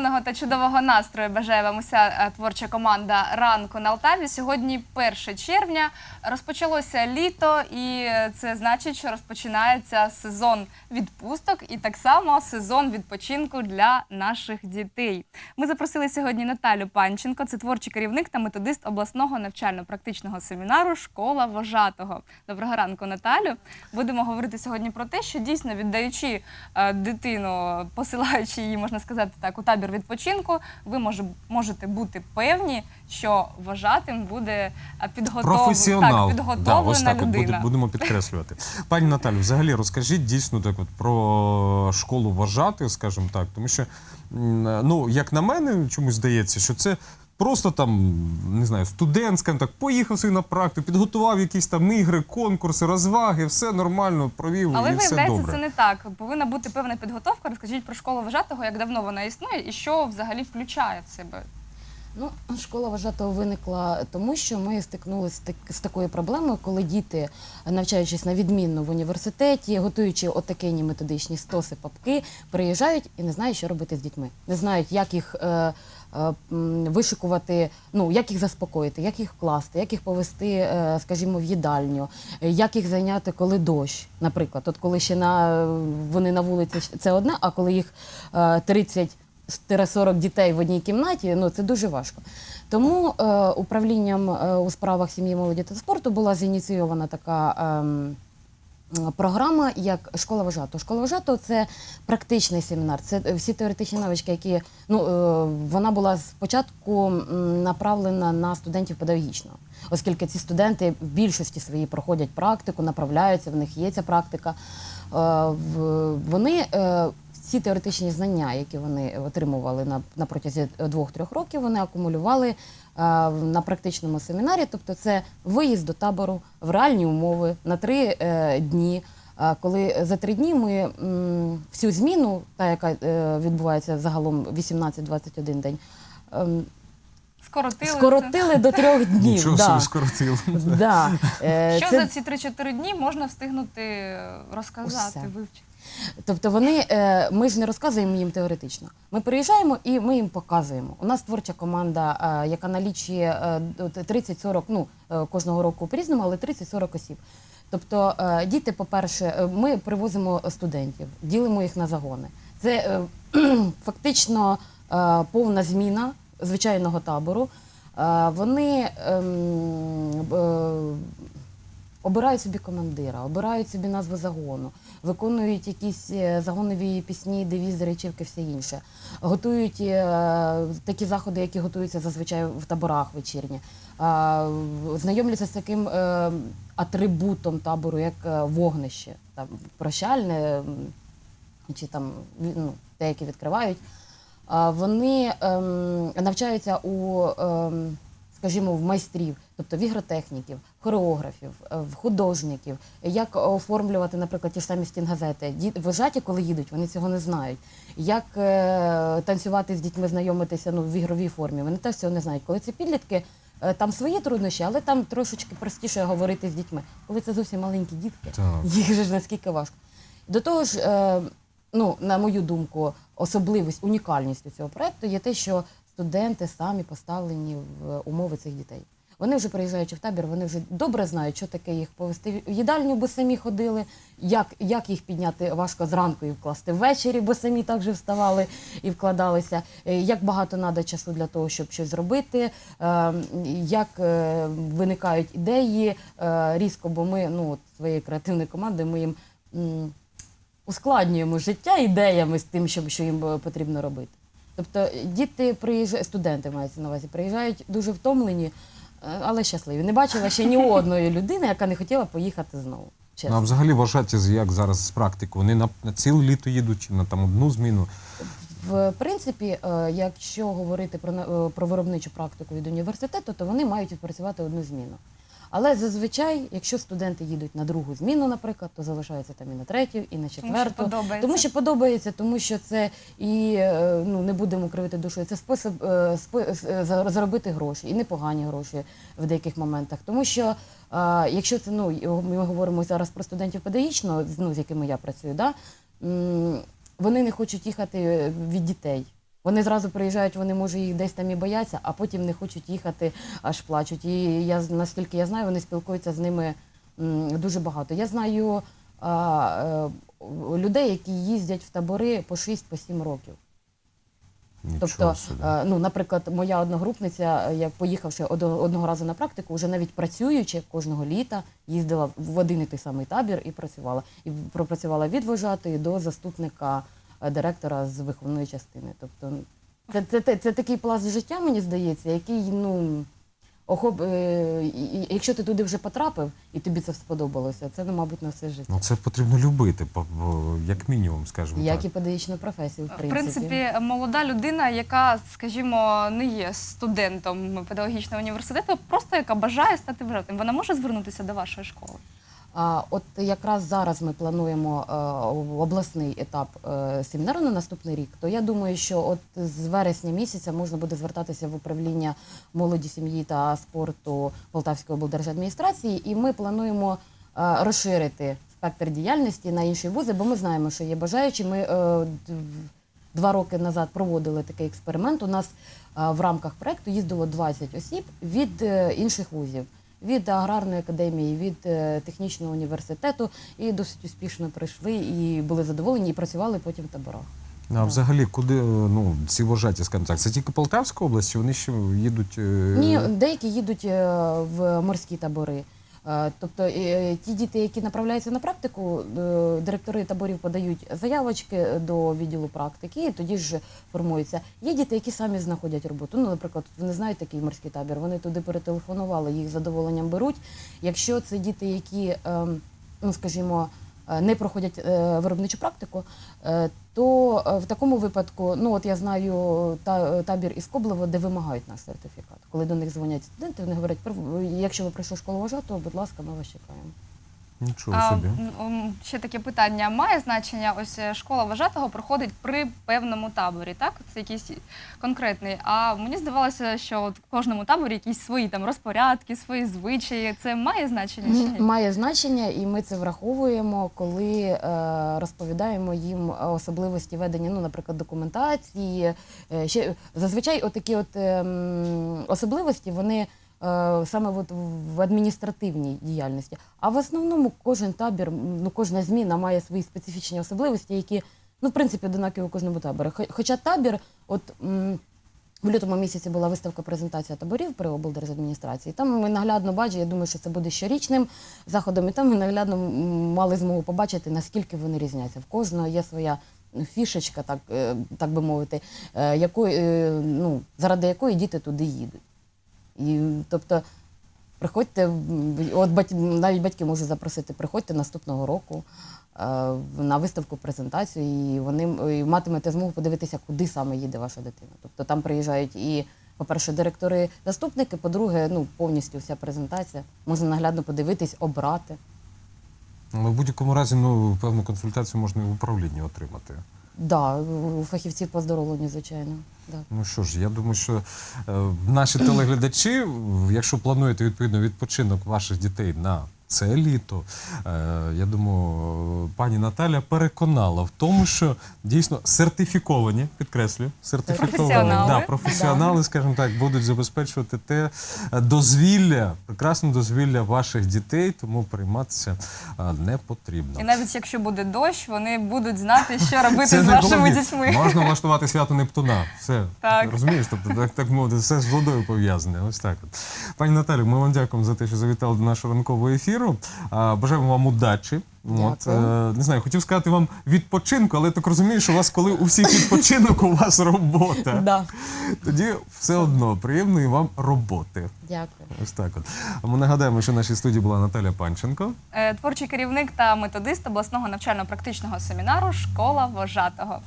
приємного та чудового настрою бажає вам уся е, творча команда ранку на Алтаві. Сьогодні 1 червня. Розпочалося літо, і це значить, що розпочинається сезон відпусток і так само сезон відпочинку для наших дітей. Ми запросили сьогодні Наталю Панченко, це творчий керівник та методист обласного навчально-практичного семінару Школа вожатого. Доброго ранку, Наталю. Будемо говорити сьогодні про те, що дійсно віддаючи е, дитину, посилаючи її, можна сказати так, у табір відпочинку, ви може, можете бути певні, що вважатим буде е, підготов... Професіонал. так, Да, ось так людина. От будемо підкреслювати. Пані Наталю, взагалі розкажіть дійсно так от про школу вважати, скажімо так, тому що, ну, як на мене, чомусь здається, що це. Просто там, не знаю, студент, скажімо так, поїхав собі на практику, підготував якісь там ігри, конкурси, розваги, все нормально провів Але і все виявляється, добре. це не так. Повинна бути певна підготовка. Розкажіть про школу вважатого, як давно вона існує і що взагалі включає в себе. Ну, школа вважатого виникла тому, що ми стикнулися з, так, з такою проблемою, коли діти, навчаючись на відмінно в університеті, готуючи отакені методичні стоси, папки, приїжджають і не знають, що робити з дітьми. Не знають, як їх е, вишикувати, ну як їх заспокоїти, як їх вкласти, як їх повести, е, скажімо, в їдальню, е, як їх зайняти, коли дощ, наприклад. От коли ще на вони на вулиці це одне, а коли їх е, 30 40 дітей в одній кімнаті, ну це дуже важко. Тому е, управлінням е, у справах сім'ї, молоді та спорту була зініційована така ем, програма, як школа вожатого. Школа вожатого це практичний семінар. Це е, всі теоретичні навички, які ну е, вона була спочатку направлена на студентів педагогічного, оскільки ці студенти в більшості своїй проходять практику, направляються, в них є ця практика. Е, Вони ці теоретичні знання, які вони отримували на, на протязі двох-трьох років, вони акумулювали е, на практичному семінарі. Тобто, це виїзд до табору в реальні умови на три е, дні. Е, Коли за три дні ми м, всю зміну, та яка е, відбувається загалом 18-21 день, ем, Скоротили це? скоротили до трьох днів. Нічого да. собі скоротили. Да. Е, Що це- за ці 3-4 дні можна встигнути е, розказати, Усе. вивчити? Тобто вони, е, ми ж не розказуємо їм теоретично. Ми приїжджаємо і ми їм показуємо. У нас творча команда, е, яка налічує е, 30-40, ну е, кожного року по-різному, але 30-40 осіб. Тобто діти, по-перше, ми привозимо студентів, ділимо їх на загони. Це фактично повна зміна звичайного табору. Вони ем, обирають собі командира, обирають собі назву загону, виконують якісь е, загонові пісні, девізи, речівки, все інше. Готують е, такі заходи, які готуються зазвичай в таборах вечірні. Е, знайомляться з таким атрибутом табору, як вогнище, там прощальне чи там ну, деякі відкривають. Вони ем, навчаються у, ем, скажімо, в майстрів, тобто в ігротехніків, хореографів, е, в художників, як оформлювати, наприклад, ті ж самі стінгазети. Вожаті, коли їдуть, вони цього не знають. Як е, танцювати з дітьми, знайомитися ну, в ігровій формі, вони теж цього не знають. Коли це підлітки, е, там свої труднощі, але там трошечки простіше говорити з дітьми. Коли це зовсім маленькі дітки, Так. їх же ж наскільки важко. До того ж, ну, на мою думку, особливість, унікальність цього проекту є те, що студенти самі поставлені в умови цих дітей. Вони вже приїжджаючи в табір, вони вже добре знають, що таке їх повести в їдальню, бо самі ходили, як, як їх підняти важко зранку і вкласти ввечері, бо самі так же вставали і вкладалися. Е, Як багато треба часу для того, щоб щось зробити, е, як е, виникають ідеї різко, бо ми ну, от своєю креативною командою ми їм ускладнюємо життя ідеями з тим, що, їм потрібно робити. Тобто діти приїжджають, студенти мається на увазі, приїжджають дуже втомлені, е, але щасливі. Не бачила ще ні одної людини, яка не хотіла поїхати знову. Ну, а взагалі вважаті, як зараз з практики, вони на, на ціле літо їдуть чи на там одну зміну. В принципі, е, якщо говорити про, е, про виробничу практику від університету, то вони мають відпрацювати одну зміну. Але зазвичай, якщо студенти їдуть на другу зміну, наприклад, то залишаються там і на третю, і на Тому що четверту. подобається. Тому що подобається, тому що це і е, ну не будемо кривити душою. Це спосіб е, е, заробити гроші і непогані гроші в деяких моментах. Тому що якщо це ну ми говоримо зараз про студентів педагогічного, ну з якими я працюю, да вони не хочуть їхати від дітей. Вони зразу приїжджають, вони може їх десь там і бояться, а потім не хочуть їхати, аж плачуть. І я наскільки я знаю, вони спілкуються з ними дуже багато. Я знаю а, е, людей, які їздять в табори по 6-7 років. Нічого Тобто, собі. е, ну, наприклад, моя одногрупниця, е, як поїхавши одного разу на практику, вже навіть працюючи кожного літа, їздила в один і той самий табір і працювала. І пропрацювала від вожатої до заступника директора з виховної частини. Тобто, це, це, це, це такий пласт життя, мені здається, який, ну. Охоп, е, якщо ти туди вже потрапив і тобі це сподобалося, це, ну, мабуть, на все життя. Ну це потрібно любити, як мінімум, скажімо Як так. і педагогічну професію, в В принципі. принципі, молода людина, яка, скажімо, не є студентом педагогічного університету, просто яка бажає стати вожатим, вона може звернутися до вашої школи. От якраз зараз ми плануємо е, обласний етап е, семінару на наступний рік. То я думаю, що от з вересня місяця можна буде звертатися в управління молоді, сім'ї та спорту Полтавської облдержадміністрації, і ми плануємо е, розширити спектр діяльності на інші вузи, бо ми знаємо, що є бажаючі. Ми два роки назад проводили такий експеримент. У нас в рамках проекту їздило 20 осіб від інших вузів. Від аграрної академії, від е, технічного університету і досить успішно прийшли і були задоволені, і працювали потім в таборах. А взагалі, куди е, ну, ці вожаті, скажімо так, це тільки Полтавська область, чи вони ще їдуть. е, Ні, деякі їдуть в морські табори. Е, Тобто е, ті діти, які направляються на практику, е, директори таборів подають заявочки до відділу практики, і тоді ж формуються. Є діти, які самі знаходять роботу. Ну, наприклад, вони знають такий морський табір, вони туди перетелефонували, їх задоволенням беруть. Якщо це діти, які, ем, ну скажімо, не проходять е, виробничу практику, е, то е, в такому випадку, ну от я знаю та, табір із Коблево, де вимагають наш сертифікат. Коли до них дзвонять студенти, вони говорять, якщо ви прийшли в школу вожатого, будь ласка, ми вас чекаємо. Нічого А, собі. м, м, ще таке питання: має значення? Ось е, школа вважатого проходить при певному таборі, так? Це якийсь конкретний. А мені здавалося, що от в кожному таборі якісь свої там розпорядки, свої звичаї. Це має значення чи ні? Має значення, і ми це враховуємо, коли е, розповідаємо їм особливості ведення, ну, наприклад, документації. Е, ще зазвичай отакі от ем, особливості вони. Е, Саме от в адміністративній діяльності. А в основному кожен табір, ну кожна зміна має свої специфічні особливості, які ну в принципі однакові у кожному таборі. Хоча табір, от в лютому місяці була виставка презентація таборів при облдержадміністрації. Там ми наглядно бачили, я думаю, що це буде щорічним заходом, і там ми наглядно мали змогу побачити, наскільки вони різняться. В кожного є своя ну, фішечка, так, е, так би мовити, е, якої, ну, заради якої діти туди їдуть. І, тобто, приходьте, от бать, навіть батьки можуть запросити, приходьте наступного року е, на виставку презентацію, і вони і матимете змогу подивитися, куди саме їде ваша дитина. Тобто там приїжджають і, по-перше, директори, заступники, по-друге, ну, повністю вся презентація. Можна наглядно подивитись, обрати. Але в будь-якому разі, ну, певну консультацію можна і в управлінні отримати. Да, у фахівців по здоровленню, звичайно. Да. Ну що ж, я думаю, що е, наші телеглядачі, якщо плануєте відповідно відпочинок ваших дітей на це літо, е, я думаю, пані Наталя переконала в тому, що дійсно сертифіковані, підкреслю, сертифіковані Професіонали. Да, професіонали, скажімо так, будуть забезпечувати те дозвілля, прекрасне дозвілля ваших дітей, тому прийматися е, не потрібно. І навіть якщо буде дощ, вони будуть знати, що робити Це з вашими дітьми. Можна влаштувати свято Нептуна. Все. Так. Розумієш? Тобто, так, так мовити, все з водою пов'язане. Ось так. Пані Наталю, ми вам дякуємо за те, що завітали до нашого ранкового ефіру. А, Бажаємо вам удачі. От, е, не знаю, хотів сказати вам відпочинку, але я так розумію, що у вас, коли у всіх відпочинок, у вас робота. Да. Тоді все одно приємної вам роботи. Дякую. Ось так от. Ми нагадаємо, що в нашій студії була Наталя Панченко. Е, Творчий керівник та методист обласного навчально-практичного семінару Школа вожатого.